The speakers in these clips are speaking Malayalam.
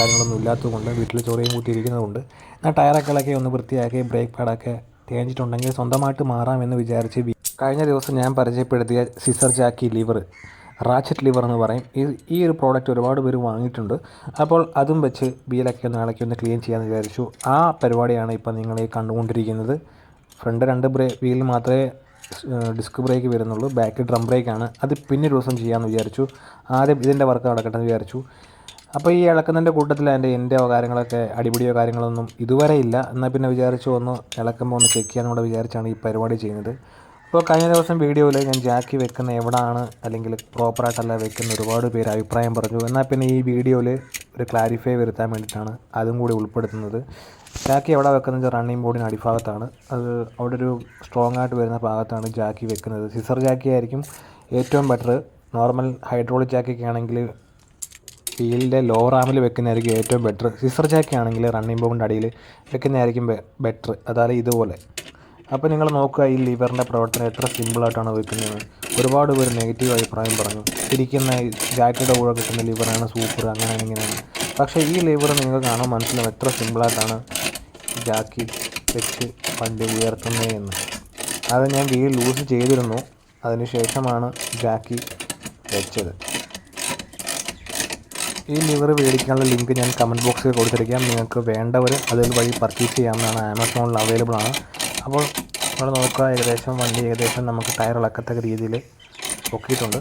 കാര്യങ്ങളൊന്നും ഇല്ലാത്തതുകൊണ്ട് വീട്ടിൽ ചൊറിയും കൂട്ടിയിരിക്കുന്നതുകൊണ്ട് ഞാൻ ടയറൊക്കെ ഒന്ന് വൃത്തിയാക്കി ബ്രേക്ക് പാഡൊക്കെ തേഞ്ഞിട്ടുണ്ടെങ്കിൽ സ്വന്തമായിട്ട് മാറാമെന്ന് വിചാരിച്ച് കഴിഞ്ഞ ദിവസം ഞാൻ പരിചയപ്പെടുത്തിയ scissor jack lever ratchet lever എന്ന് പറയും. ഈ ഈ ഒരു പ്രോഡക്റ്റ് ഒരുപാട് പേര് വാങ്ങിയിട്ടുണ്ട്. അപ്പോൾ അതും വെച്ച് വീലൊക്കെ ഒന്ന് ഇളക്കി ഒന്ന് ക്ലീൻ ചെയ്യാമെന്ന് വിചാരിച്ചു. ആ പരിപാടിയാണ് ഇപ്പോൾ നിങ്ങൾ ഈ കണ്ടുകൊണ്ടിരിക്കുന്നത്. ഫ്രണ്ട് രണ്ട് ബ്രേ വീൽ മാത്രമേ ഡിസ്ക് ബ്രേക്ക് വരുന്നുള്ളൂ. ബാക്ക് ഡ്രം ബ്രേക്കാണ് അത് പിന്നെ ദിവസം ചെയ്യാമെന്ന് വിചാരിച്ചു. ആദ്യം ഇതിന്റെ വർക്ക് നടക്കട്ടെ എന്ന് വിചാരിച്ചു. അപ്പോൾ ഈ ഇളക്കുന്നതിന്റെ കൂട്ടത്തിൽ അതിന്റെ എന്റെ കാര്യങ്ങളൊക്കെ അടിപൊളിയോ കാര്യങ്ങളൊന്നും ഇതുവരെ ഇല്ല. എന്നാൽ പിന്നെ വിചാരിച്ചു ഒന്ന് ഇളക്കുമ്പോൾ ഒന്ന് ചെക്ക് ചെയ്യാമെന്ന് കൂടെ വിചാരിച്ചാണ് ഈ പരിപാടി ചെയ്യുന്നത്. അപ്പോൾ കഴിഞ്ഞ ദിവസം വീഡിയോയിൽ ഞാൻ ജാക്കി വെക്കുന്ന എവിടാണ് അല്ലെങ്കിൽ പ്രോപ്പറായിട്ടല്ല വെക്കുന്ന ഒരുപാട് പേര് അഭിപ്രായം പറഞ്ഞു. എന്നാൽ പിന്നെ ഈ വീഡിയോയിൽ ഒരു ക്ലാരിഫൈ വരുത്താൻ വേണ്ടിയിട്ടാണ് അതും കൂടി ഉൾപ്പെടുത്തുന്നത്. ജാക്കി എവിടെ വെക്കുന്നത്? റണ്ണിങ് ബോർഡിന് അടിഭാഗത്താണ്. അത് അവിടെ ഒരു സ്ട്രോങ് ആയിട്ട് വരുന്ന ഭാഗത്താണ് ജാക്കി വെക്കുന്നത്. സിസർ ജാക്കി ആയിരിക്കും ഏറ്റവും ബെറ്റർ നോർമൽ ഹൈഡ്രോളിക് ജാക്കിയൊക്കെ ആണെങ്കിൽ വീലിന്റെ ലോ റാമിൽ വെക്കുന്നതായിരിക്കും ഏറ്റവും ബെറ്റർ സിസർ ചാക്ക് ആണെങ്കിൽ റണ്ണിംഗ് ബോണ്ട് അടിയിൽ വെക്കുന്നതായിരിക്കും ബെറ്റർ അതായത് ഇതുപോലെ. അപ്പോൾ നിങ്ങൾ നോക്കുക ഈ ലിവറിന്റെ പ്രവർത്തനം എത്ര സിമ്പിളായിട്ടാണ് വെക്കുന്നത്. ഒരുപാട് പേര് നെഗറ്റീവ് അഭിപ്രായം പറഞ്ഞു. ഇരിക്കുന്ന ജാക്കറ്റ് കൂടെ കിട്ടുന്ന ലിവറാണ് സൂപ്പർ അങ്ങനെ ഇങ്ങനെയാണ് പക്ഷേ ഈ ലിവർ നിങ്ങൾ കാണാൻ മനസ്സിലാവും എത്ര സിമ്പിളായിട്ടാണ് ജാക്കി വെച്ച് വണ്ടി ഉയർത്തുന്നത് എന്ന്. അത് ഞാൻ വീൽ ലൂസ് ചെയ്തിരുന്നു. അതിനുശേഷമാണ് ജാക്കി വെച്ചത്. ഈ ലിവർ മേടിക്കാനുള്ള ലിങ്ക് ഞാൻ കമന്റ് ബോക്സിൽ കൊടുത്തിരിക്കാം. നിങ്ങൾക്ക് വേണ്ടവർ അതിൽ വഴി പർച്ചേസ് ചെയ്യാവുന്നതാണ്. ആമസോണിൽ അവൈലബിൾ ആണ്. അപ്പോൾ നമ്മൾ നോക്കുക ഏകദേശം വണ്ടി ഏകദേശം നമുക്ക് ടയർ ഇളക്കത്തക്ക രീതിയിൽ പൊക്കിയിട്ടുണ്ട്.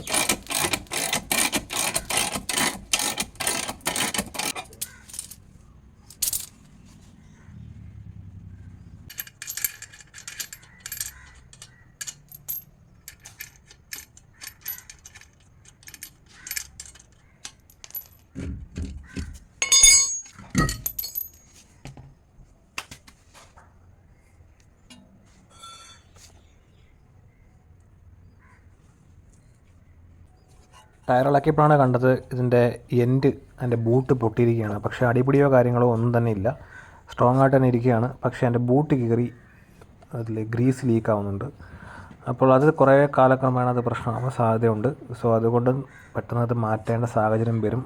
ടയർ ഇളക്കിയപ്പോഴാണ് കണ്ടത് ഇതിന്റെ എൻഡ് അതിന്റെ ബൂട്ട് പൊട്ടിയിരിക്കുകയാണ്. പക്ഷേ അടിപിടിയോ കാര്യങ്ങളോ ഒന്നും തന്നെ ഇല്ല. സ്ട്രോങ് ആയിട്ട് തന്നെ ഇരിക്കുകയാണ്. പക്ഷേ എന്റെ ബൂട്ട് കീറി അതിൽ ഗ്രീസ് ലീക്ക് ആവുന്നുണ്ട്. അപ്പോൾ അത് കുറേ കാലക്രമേണ അത് പ്രശ്നമാകാൻ സാധ്യതയുണ്ട്. സോ അതുകൊണ്ട് പെട്ടെന്ന് അത് മാറ്റേണ്ട സാഹചര്യം വരും.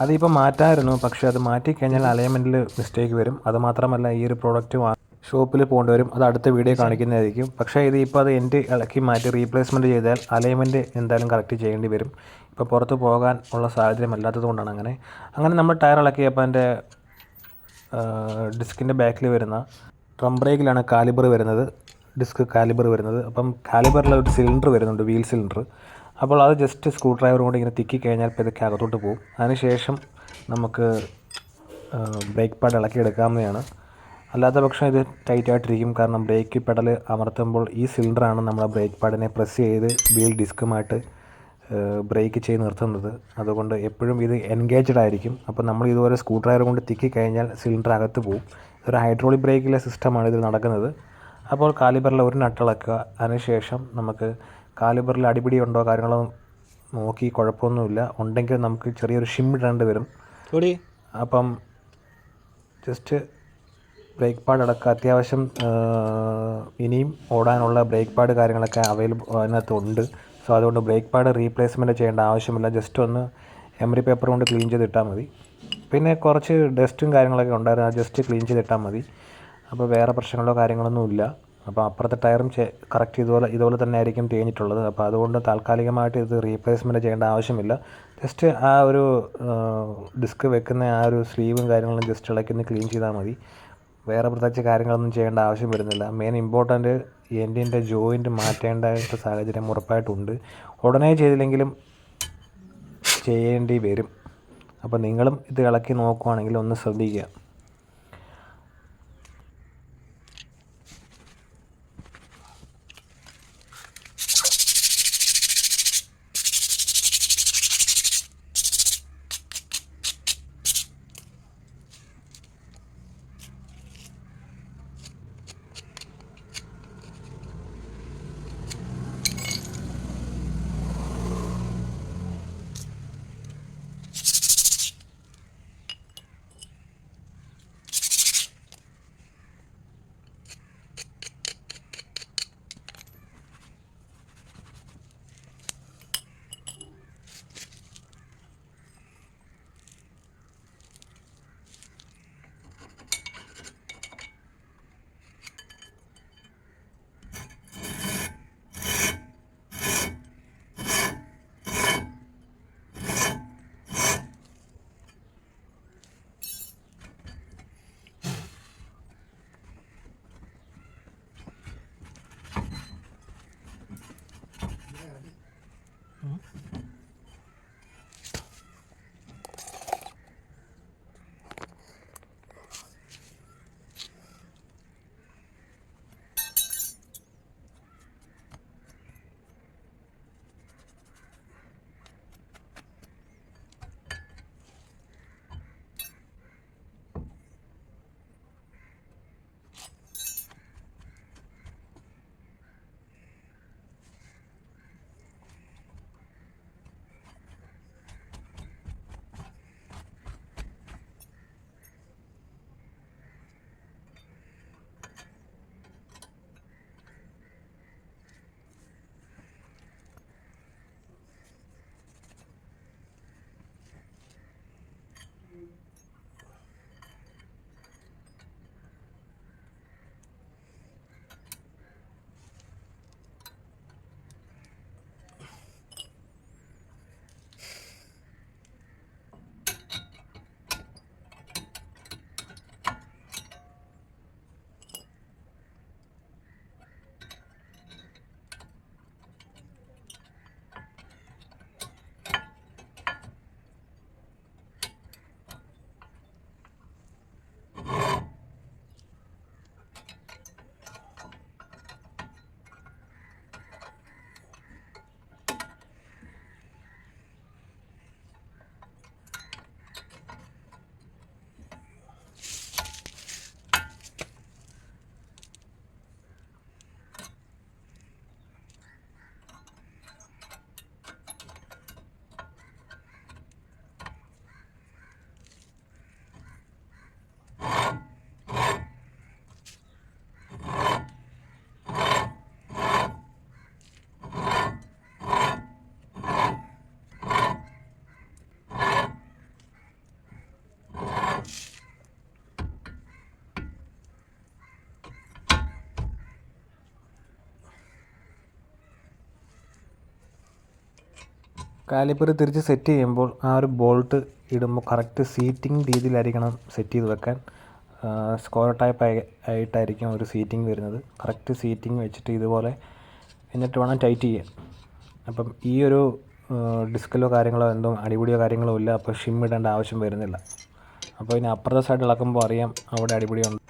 അതിപ്പോൾ മാറ്റാമായിരുന്നു പക്ഷേ അത് മാറ്റിക്കഴിഞ്ഞാൽ അലൈൻമെന്റിൽ മിസ്റ്റേക്ക് വരും. അതുമാത്രമല്ല ഈ ഒരു പ്രോഡക്റ്റ് വാ ഷോപ്പിൽ പോകേണ്ടി വരും. അത് അടുത്ത വീഡിയോ കാണിക്കുന്നതായിരിക്കും. പക്ഷേ ഇത് ഇപ്പോൾ അത് എന്റെ ഇളക്കി മാറ്റി റീപ്ലേസ്മെന്റ് ചെയ്താൽ അലൈൻമെന്റ് എന്തായാലും കറക്റ്റ് ചെയ്യേണ്ടി വരും. ഇപ്പോൾ പുറത്ത് പോകാൻ ഉള്ള സാഹചര്യം അല്ലാത്തത് കൊണ്ടാണ് അങ്ങനെ. അങ്ങനെ നമ്മൾ ടയർ ഇളക്കിയപ്പോൾ എന്റെ ഡിസ്കിന്റെ ബാക്കിൽ വരുന്ന ഡ്രം ബ്രേക്കിലാണ് കാലിബർ വരുന്നത്. ഡിസ്ക് കാലിബർ വരുന്നത്. അപ്പം കാലിബറിൽ ഒരു സിലിണ്ടർ വരുന്നുണ്ട് വീൽ സിലിണ്ടർ അപ്പോൾ അത് ജസ്റ്റ് സ്ക്രൂ ഡ്രൈവർ കൊണ്ട് ഇങ്ങനെ തിക്കി കഴിഞ്ഞാൽ ഇതൊക്കെ അകത്തോട്ട് പോകും. അതിനുശേഷം നമുക്ക് ബ്രേക്ക് പാഡ് ഇളക്കി എടുക്കാവുന്നതാണ് അല്ലാത്ത പക്ഷം ഇത് ടൈറ്റ് ആയിട്ടിരിക്കും. കാരണം ബ്രേക്ക് പെഡൽ അമർത്തുമ്പോൾ ഈ സിലിണ്ടറാണ് നമ്മുടെ ബ്രേക്ക് പാഡിനെ പ്രസ് ചെയ്ത് വീൽ ഡിസ്കുമായിട്ട് ബ്രേക്ക് ചെയ്ത് നിർത്തുന്നത്. അതുകൊണ്ട് എപ്പോഴും ഇത് എൻഗേജ്ഡ് ആയിരിക്കും. അപ്പോൾ നമ്മൾ ഇതുപോലെ സ്ക്രൂ ഡ്രൈവർ കൊണ്ട് തിക്കി കഴിഞ്ഞാൽ സിലിണ്ടർ അകത്ത് പോകും ഒരു ഹൈഡ്രോളിക് ബ്രേക്കിലെ സിസ്റ്റമാണ് ഇതിൽ നടക്കുന്നത്. അപ്പോൾ കാലിബറിൽ ഒരു നട്ടിളക്കുക അതിനുശേഷം നമുക്ക് കാലിബറിൽ അടിപിടി ഉണ്ടോ കാര്യങ്ങളോ നോക്കി കുഴപ്പമൊന്നുമില്ല. ഉണ്ടെങ്കിൽ നമുക്ക് ചെറിയൊരു ഷിം ഇടേണ്ടി വരും. അപ്പം ജസ്റ്റ് ബ്രേക്ക് പാഡ് അടക്കം അത്യാവശ്യം ഇനിയും ഓടാനുള്ള ബ്രേക്ക് പാഡ് കാര്യങ്ങളൊക്കെ അവൈലബിൾ അതിനകത്തുണ്ട്. സോ അതുകൊണ്ട് ബ്രേക്ക് പാഡ് റീപ്ലേസ്മെന്റ് ചെയ്യേണ്ട ആവശ്യമില്ല. ജസ്റ്റ് ഒന്ന് എമറി പേപ്പർ കൊണ്ട് ക്ലീൻ ചെയ്തിട്ടാൽ മതി. പിന്നെ കുറച്ച് ഡസ്റ്റും കാര്യങ്ങളൊക്കെ ഉണ്ടായിരുന്നു. അത് ജസ്റ്റ് ക്ലീൻ ചെയ്തിട്ടാൽ മതി. അപ്പോൾ വേറെ പ്രശ്നങ്ങളോ കാര്യങ്ങളൊന്നും ഇല്ല. അപ്പോൾ അപ്പുറത്തെ ടയറും കറക്റ്റ് ഇതുപോലെ ഇതുപോലെ തന്നെ ആയിരിക്കും തേഞ്ഞിട്ടുള്ളത്. അപ്പോൾ അതുകൊണ്ട് താൽക്കാലികമായിട്ട് ഇത് റീപ്ലേസ്മെന്റ് ചെയ്യേണ്ട ആവശ്യമില്ല. ജസ്റ്റ് ആ ഒരു ഡിസ്ക് വെക്കുന്ന ആ ഒരു സ്ലീവും കാര്യങ്ങളും ജസ്റ്റ് ഇളക്കി ഒന്ന് ക്ലീൻ ചെയ്താൽ മതി. വേറെ പ്രത്യേകിച്ച് കാര്യങ്ങളൊന്നും ചെയ്യേണ്ട ആവശ്യം വരുന്നില്ല. മെയിൻ ഇമ്പോർട്ടന്റ് എൻഡിന്റെ ജോയിന്റ് മാറ്റേണ്ടതായിട്ട് സാഹചര്യം ഉറപ്പായിട്ടുണ്ട്. ഉടനെ ചെയ്തില്ലെങ്കിലും ചെയ്യേണ്ടി വരും. അപ്പോൾ നിങ്ങളും ഇത് ഇളക്കി നോക്കുവാണെങ്കിൽ ഒന്ന് ശ്രദ്ധിക്കുക. കാലിപ്പർ തിരിച്ച് സെറ്റ് ചെയ്യുമ്പോൾ ആ ഒരു ബോൾട്ട് ഇടുമ്പോൾ കറക്റ്റ് സീറ്റിംഗ് രീതിയിലായിരിക്കണം സെറ്റ് ചെയ്ത് വെക്കാൻ. സ്ക്വയർ ടൈപ്പ് ആയിട്ടായിരിക്കും ഒരു സീറ്റിംഗ് വരുന്നത്. കറക്റ്റ് സീറ്റിംഗ് വെച്ചിട്ട് ഇതുപോലെ എന്നിട്ട് വേണം ടൈറ്റ് ചെയ്യാൻ. അപ്പം ഈ ഒരു ഡിസ്കിലോ കാര്യങ്ങളോ എന്തോ അടിപൊളിയോ കാര്യങ്ങളോ ഇല്ല. അപ്പോൾ ഷിം ഇടേണ്ട ആവശ്യം വരുന്നില്ല. അപ്പോൾ ഇനി അപ്പുറത്തെ സൈഡ് ഇളക്കുമ്പോൾ അറിയാം അവിടെ അടിപിടിയുണ്ട്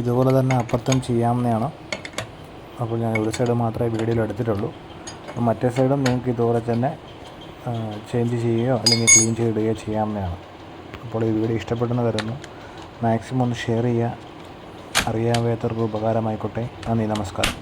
ഇതുപോലെ തന്നെ അപ്പുറത്തും ചെയ്യാവുന്നതാണ് അപ്പോൾ ഞാൻ ഒരു സൈഡ് മാത്രമേ വീഡിയോയിൽ എടുത്തിട്ടുള്ളൂ. മറ്റേ സൈഡും നിങ്ങൾക്ക് ഇതുപോലെ തന്നെ ചേഞ്ച് ചെയ്യുകയോ അല്ലെങ്കിൽ ക്ലീൻ ചെയ്തിടുകയോ ചെയ്യാവുന്നതാണ് അപ്പോൾ ഈ വീഡിയോ ഇഷ്ടപ്പെടുന്ന കരുതുന്നു മാക്സിമം ഒന്ന് ഷെയർ ചെയ്യുക. അറിയാൻ വയ്യാത്തവർക്ക് ഉപകാരമായിക്കോട്ടെ. നന്ദി നമസ്കാരം.